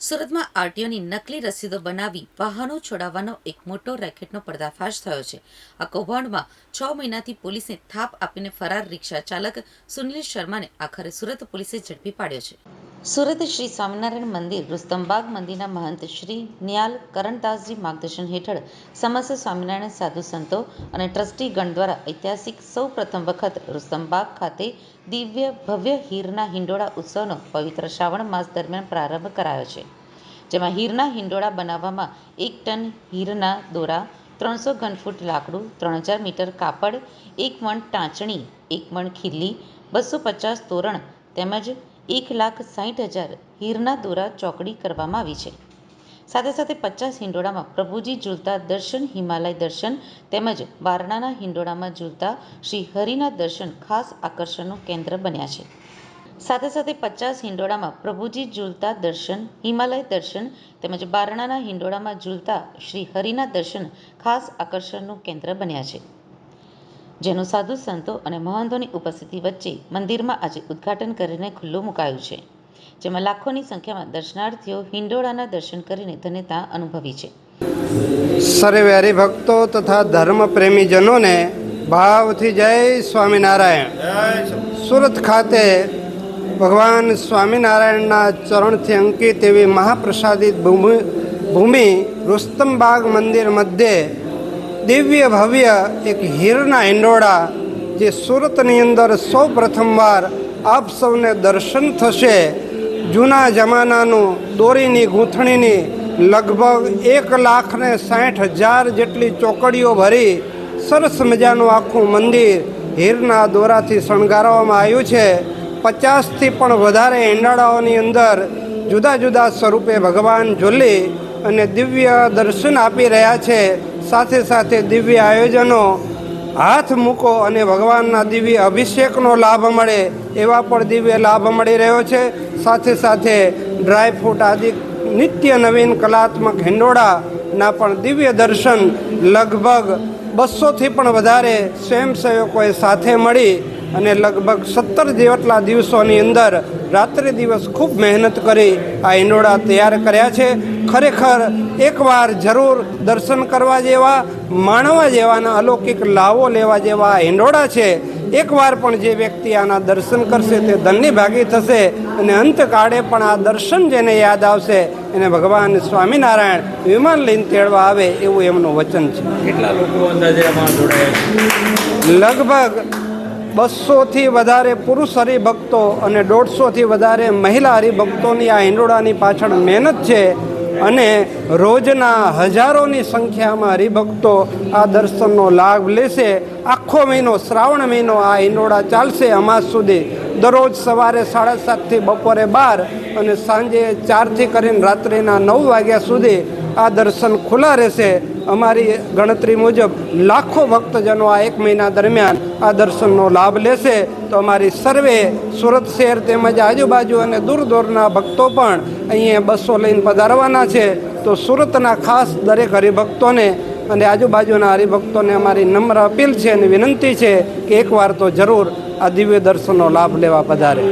સુરતમાં આરટીઓની નકલી રસીદો બનાવી વાહનો છોડાવવાનો એક મોટો રેકેટનો પર્દાફાશ થયો છે. આ કૌભાંડમાં છ મહિનાથી પોલીસને થાપ આપીને ફરાર રિક્ષા ચાલક સુનિલ શર્માને આખરે સુરત પોલીસે ઝડપી પાડ્યો છે. સુરત શ્રી સ્વામિનારાયણ મંદિર, રુસ્તમબાગ મંદિરના મહંત શ્રી નિયાલ કરણદાસજી માર્ગદર્શન હેઠળ સમસ્ત સ્વામિનારાયણ સાધુ સંતો અને ટ્રસ્ટીગણ દ્વારા ઐતિહાસિક સૌ પ્રથમ વખત રુસ્તમબાગ ખાતે દિવ્ય ભવ્ય હીરના હિંડોળા ઉત્સવનો પવિત્ર શ્રાવણ માસ દરમિયાન પ્રારંભ કરાયો છે. જેમાં હીરના હિંડોળા બનાવવામાં એક ટન હીરના દોરા, ત્રણસો ઘનફૂટ લાકડું, ત્રણ હજાર મીટર કાપડ, એક મણ ટાંચણી, એક મણ ખીલી, બસો પચાસ તોરણ તેમજ એક લાખ સાઠ હજાર હીરના દોરા ચોકડી કરવામાં આવી છે. સાથે સાથે પચાસ હિંડોળામાં પ્રભુજી ઝૂલતા દર્શન, હિમાલય દર્શન તેમજ વારણાના હિંડોળામાં ઝૂલતા શ્રી હરિના દર્શન ખાસ આકર્ષણનું કેન્દ્ર બન્યા છે. સાથે સાથે પચાસ હિંડોળામાં પ્રભુજી ઝૂલતા દર્શન, હિમાલય દર્શન તેમજ બારણાના હિંડોળામાં ઝૂલતા શ્રી હરિના દર્શન ખાસ આકર્ષણનું કેન્દ્ર બન્યા છે. જેનું સાધુ સંતો અને મહંતોની ઉપસ્થિતિ વચ્ચે મંદિરમાં આજે ઉદ્ઘાટન કરીને ખુલ્લું મુકાયું છે, જેમાં લાખોની સંખ્યામાં દર્શનાર્થીઓ હિંડોળાના દર્શન કરીને ધન્યતા અનુભવી છે. સર્વે ભક્તો તથા ધર્મ પ્રેમીજનોને ભાવથી જય સ્વામિનારાયણ. સુરત ખાતે ભગવાન સ્વામિનારાયણના ચરણથી અંકિત એવી મહાપ્રસાદિત ભૂમિ ભૂમિ રુસ્તમબાગ મંદિર મધ્યે દિવ્ય ભવ્ય એક હીરના એંડોળા જે સુરતની અંદર સૌ પ્રથમવાર આપ સૌને દર્શન થશે. જૂના જમાનાનું દોરીની ગૂંથણીની લગભગ એક લાખ ને સાઠ હજાર જેટલી ચોકડીઓ ભરી સરસ મજાનું આખું મંદિર હીરના દોરાથી શણગારવામાં આવ્યું છે. પચાસથી પણ વધારે એંડાળાઓની અંદર જુદા જુદા સ્વરૂપે ભગવાન ઝૂલી અને દિવ્ય દર્શન આપી રહ્યા છે. સાથે સાથે દિવ્ય આયોજનો, હાથ મૂકો અને ભગવાનના દિવ્ય અભિષેકનો લાભ મળે એવા પણ દિવ્ય લાભ મળી રહ્યો છે. સાથે સાથે ડ્રાયફ્રૂટ આદિ નિત્ય નવીન કલાત્મક હિંડોળાના પણ દિવ્ય દર્શન લગભગ બસોથી પણ વધારે સ્વયંસેવકોએ સાથે મળી અને લગભગ સત્તર જેટલા દિવસોની અંદર રાત્રિ દિવસ ખૂબ મહેનત કરી આ હિંડોળા તૈયાર કર્યા છે. ખરેખર એકવાર જરૂર દર્શન કરવા જેવા માણવા જેવાના અલૌકિક લાવો લેવા જેવા આ હિંડોળા છે. એકવાર પણ જે વ્યક્તિ આના દર્શન કરશે તે ધનની ભાગી થશે અને અંતકાળે પણ આ દર્શન જેને યાદ આવશે એને ભગવાન સ્વામિનારાયણ વિમાન લઈને તેડવા આવે એવું એમનું વચન છે. કેટલા લોકો અંદાજે છે? લગભગ બસોથી વધારે પુરુષ હરિભક્તો અને દોઢસોથી વધારે મહિલા હરિભક્તોની આ હિંડોળાની પાછળ મહેનત છે અને રોજના હજારોની સંખ્યામાં હરિભક્તો આ દર્શનનો લાભ લેશે. આખો મહિનો, શ્રાવણ મહિનો આ હિંડોળા ચાલશે અમાસ સુધી. દરરોજ સવારે સાડા સાતથી બપોરે બાર અને સાંજે ચારથી કરીને રાત્રિના નવ વાગ્યા સુધી આ દર્શન ખુલ્લા રહેશે. અમારી ગણતરી મુજબ લાખો ભક્તજનો આ એક મહિના દરમિયાન આ દર્શનનો લાભ લેશે. તો અમારી સર્વે સુરત શહેર તેમજ આજુબાજુ અને દૂર દૂરના ભક્તો પણ અહીંયા બસો લઈને પધારવાના છે. તો સુરતના ખાસ દરેક હરિભક્તોને અને આજુબાજુના હરિભક્તોને અમારી નમ્ર અપીલ છે અને વિનંતી છે કે એકવાર તો જરૂર આ દિવ્ય દર્શનનો લાભ લેવા પધારે.